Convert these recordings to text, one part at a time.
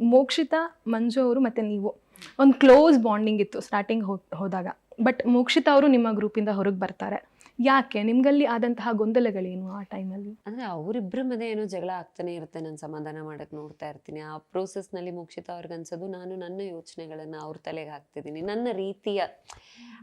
ಮೋಕ್ಷಿತಾ ಮಂಜು ಅವರು ಮತ್ತು ನೀವು. ಒಂದು ಕ್ಲೋಸ್ ಬಾಂಡಿಂಗ್ ಇತ್ತು ಸ್ಟಾರ್ಟಿಂಗ್ ಹೋದಾಗ. ಬಟ್ ಮೋಕ್ಷಿತಾ ಅವರು ನಿಮ್ಮ ಗ್ರೂಪಿಂದ ಹೊರಗೆ ಬರ್ತಾರೆ. ಯಾಕೆ? ನಿಮ್ಗಲ್ಲಿ ಆದಂತಹ ಗೊಂದಲಗಳೇನು ಆ ಟೈಮಲ್ಲಿ ಅಂದ್ರೆ ಅವರಿಬ್ಬರ ಮಧ್ಯೆ ಏನೋ ಜಗಳ ಆಗ್ತಾನೆ ಇರುತ್ತೆ ನಾನು ಸಮಾಧಾನ ಮಾಡಕ್ ನೋಡ್ತಾ ಇರ್ತೀನಿ. ಆ ಪ್ರೋಸೆಸ್ನಲ್ಲಿ ಮುಕ್ಷಿತ ಅವ್ರಿಗೆ ಅನ್ಸೋದು ನಾನು ನನ್ನ ಯೋಚನೆಗಳನ್ನ ಅವ್ರ ತಲೆಗೆ ಹಾಕ್ತಿದ್ದೀನಿ. ನನ್ನ ರೀತಿಯ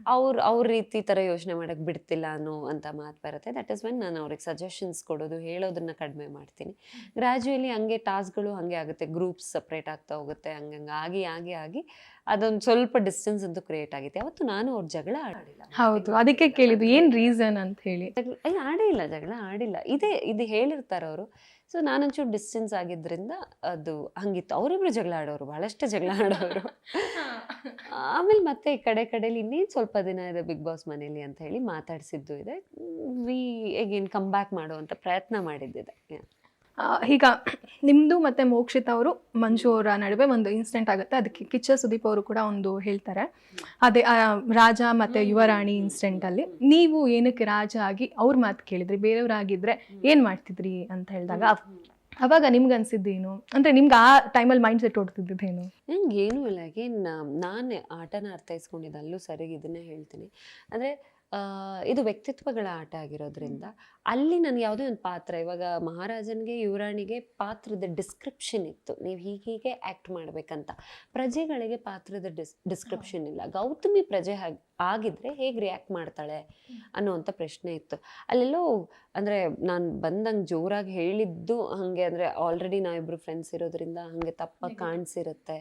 ಅವ್ರ ಅವ್ರ ರೀತಿ ತರ ಯೋಚನೆ ಮಾಡಕ್ ಬಿಡ್ತಿಲ್ಲ ಅನ್ನೋ ಅಂತ ಮಾತು ಬರುತ್ತೆ. ದಟ್ ಇಸ್ ವೆನ್ ನಾನು ಅವ್ರಿಗೆ ಸಜೆಷನ್ಸ್ ಕೊಡೋದು ಹೇಳೋದನ್ನ ಕಡಿಮೆ ಮಾಡ್ತೀನಿ. ಗ್ರ್ಯಾಜುಯಲಿ ಹಂಗೆ ಟಾಸ್ಕ್ಗಳು ಹಂಗೆ ಆಗುತ್ತೆ. ಗ್ರೂಪ್ಸ್ ಸಪ್ರೇಟ್ ಆಗ್ತಾ ಹೋಗುತ್ತೆ ಹಂಗಂಗೆ ಆಗಿ ಆಗಿ ಆಗಿ. ಅದೊಂದು ಸ್ವಲ್ಪ ಡಿಸ್ಟೆನ್ಸ್ ಅಂತೂ ಕ್ರಿಯೇಟ್ ಆಗಿದೆ ಅವತ್ತು ನಾನು ಅವ್ರ ಜಗಳ ಆಡಿಲ್ಲ. ಹೌದು. ಅದಕ್ಕೆ ಕೇಳಿದ್ದು ಏನು ರೀಸನ್ ಅಂತ ಹೇಳಿ ಜಗಳ ಅಯ್ಯ ಆಡೇ ಇಲ್ಲ ಜಗಳ ಆಡಿಲ್ಲ. ಇದೇ ಇದು ಹೇಳಿರ್ತಾರೆ ಅವರು. ಸೊ ನಾನೊಂಚೂರು ಡಿಸ್ಟೆನ್ಸ್ ಆಗಿದ್ದರಿಂದ ಅದು ಹಂಗಿತ್ತು. ಅವರಿಬ್ರು ಜಗಳ ಆಡೋರು ಬಹಳಷ್ಟು ಜಗಳ ಆಡೋರು. ಆಮೇಲೆ ಮತ್ತೆ ಈ ಕಡೆ ಕಡೆಯಲ್ಲಿ ಇನ್ನೇನು ಸ್ವಲ್ಪ ದಿನ ಇದೆ ಬಿಗ್ ಬಾಸ್ ಮನೇಲಿ ಅಂತ ಹೇಳಿ ಮಾತಾಡಿಸಿದ್ದು ಇದೆ. ವಿ ಎಗೇನ್ ಕಮ್ ಬ್ಯಾಕ್ ಮಾಡುವಂಥ ಪ್ರಯತ್ನ ಮಾಡಿದ್ದಿದೆ. ಈಗ ನಿಮ್ದು ಮತ್ತೆ ಮೋಕ್ಷಿತ ಅವರು ಮಂಜು ಅವರ ನಡುವೆ ಒಂದು ಇನ್ಸಿಡೆಂಟ್ ಆಗುತ್ತೆ. ಅದಕ್ಕೆ ಕಿಚ್ಚ ಸುದೀಪ್ ಅವರು ಕೂಡ ಒಂದು ಹೇಳ್ತಾರೆ. ಅದೇ ರಾಜ ಮತ್ತೆ ಯುವರಾಣಿ ಇನ್ಸಿಡೆಂಟ್ ಅಲ್ಲಿ. ನೀವು ಏನಕ್ಕೆ ರಾಜ ಆಗಿ ಅವ್ರ ಮಾತು ಕೇಳಿದ್ರಿ? ಬೇರೆಯವರಾಗಿದ್ದರೆ ಏನು ಮಾಡ್ತಿದ್ರಿ ಅಂತ ಹೇಳಿದಾಗ ಅವಾಗ ನಿಮ್ಗೆ ಅನ್ಸಿದ್ದೇನು? ಅಂದ್ರೆ ನಿಮ್ಗೆ ಆ ಟೈಮಲ್ಲಿ ಮೈಂಡ್ ಸೆಟ್ ಹೊಡ್ತಿದ್ದೇನು ನಂಗೆ ಏನೂ ಇಲ್ಲ. ಅಗೇನ್ ನಾನೇ ಆಟನ ಅರ್ಥೈಸ್ಕೊಂಡಿದ್ದಲ್ಲೂ ಸರಿಯಾಗಿ ಇದನ್ನೇ ಹೇಳ್ತೀನಿ. ಅಂದರೆ ಇದು ವ್ಯಕ್ತಿತ್ವಗಳ ಆಟ ಆಗಿರೋದ್ರಿಂದ ಅಲ್ಲಿ ನನಗೆ ಯಾವುದೇ ಒಂದು ಪಾತ್ರ ಇವಾಗ ಮಹಾರಾಜನಿಗೆ ಯುವರಾಣಿಗೆ ಪಾತ್ರದ ಡಿಸ್ಕ್ರಿಪ್ಷನ್ ಇತ್ತು. ನೀವು ಹೀಗೆ ಹೀಗೆ ಆ್ಯಕ್ಟ್ ಮಾಡಬೇಕಂತ. ಪ್ರಜೆಗಳಿಗೆ ಪಾತ್ರದ ಡಿಸ್ ಡಿಸ್ಕ್ರಿಪ್ಷನ್ ಇಲ್ಲ. ಗೌತಮಿ ಪ್ರಜೆ ಹಾಗೆ ಆಗಿದ್ರೆ ಹೇಗೆ ರಿಯಾಕ್ಟ್ ಮಾಡ್ತಾಳೆ ಅನ್ನೋವಂಥ ಪ್ರಶ್ನೆ ಇತ್ತು. ಅಲ್ಲೆಲ್ಲೋ ಅಂದರೆ ನಾನು ಬಂದಂಗೆ ಜೋರಾಗಿ ಹೇಳಿದ್ದು ಹಾಗೆ ಅಂದರೆ ಆಲ್ರೆಡಿ ನಾವಿಬ್ಬರು ಫ್ರೆಂಡ್ಸ್ ಇರೋದ್ರಿಂದ ಹಾಗೆ ತಪ್ಪಾಗಿ ಕಾಣಿಸಿರುತ್ತೆ.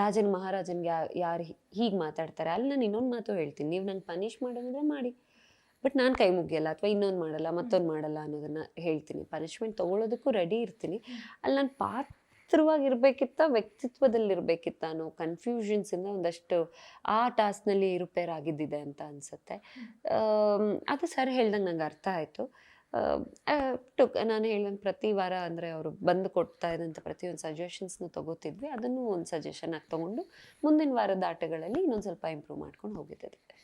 ರಾಜನ್ ಮಹಾರಾಜನ್ಗೆ ಯಾರು ಹೀಗೆ ಮಾತಾಡ್ತಾರೆ. ಅಲ್ಲಿ ನಾನು ಇನ್ನೊಂದು ಮಾತು ಹೇಳ್ತೀನಿ. ನೀವು ನಂಗೆ ಪನಿಷ್ ಮಾಡೋದಂದ್ರೆ ಮಾಡಿ. ಬಟ್ ನಾನು ಕೈ ಮುಗಿಯಲ್ಲ ಅಥವಾ ಇನ್ನೊಂದು ಮಾಡಲ್ಲ ಮತ್ತೊಂದು ಮಾಡಲ್ಲ ಅನ್ನೋದನ್ನ ಹೇಳ್ತೀನಿ. ಪನಿಷ್ಮೆಂಟ್ ತೊಗೊಳೋದಕ್ಕೂ ರೆಡಿ ಇರ್ತೀನಿ. ಅಲ್ಲಿ ನಾನು ಪಾತ್ರವಾಗಿರ್ಬೇಕಿತ್ತ ವ್ಯಕ್ತಿತ್ವದಲ್ಲಿರ್ಬೇಕಿತ್ತ ಅನ್ನೋ ಕನ್ಫ್ಯೂಷನ್ಸಿಂದ ಒಂದಷ್ಟು ಆ ಟಾಸ್ಕ್ನಲ್ಲಿ ರಿಪೇರ್ ಆಗಿದ್ದಿದೆ ಅಂತ ಅನಿಸುತ್ತೆ. ಅದು ಸರ್ ಹೇಳ್ದಂಗೆ ನಂಗೆ ಅರ್ಥ ಆಯಿತು. ಟುಕ್ ನಾನು ಹೇಳ್ದಂಗೆ ಪ್ರತಿ ವಾರ ಅಂದರೆ ಅವರು ಬಂದು ಕೊಡ್ತಾ ಇದ್ದಂಥ ಪ್ರತಿಯೊಂದು ಸಜೆಷನ್ಸ್ನ ತೊಗೋತಿದ್ವಿ. ಅದನ್ನು ಒಂದು ಸಜೆಷನ್ ಆಗಿ ತೊಗೊಂಡು ಮುಂದಿನ ವಾರದ ಆಟಗಳಲ್ಲಿ ಇನ್ನೊಂದು ಸ್ವಲ್ಪ ಇಂಪ್ರೂವ್ ಮಾಡ್ಕೊಂಡು ಹೋಗಿದ್ದೆ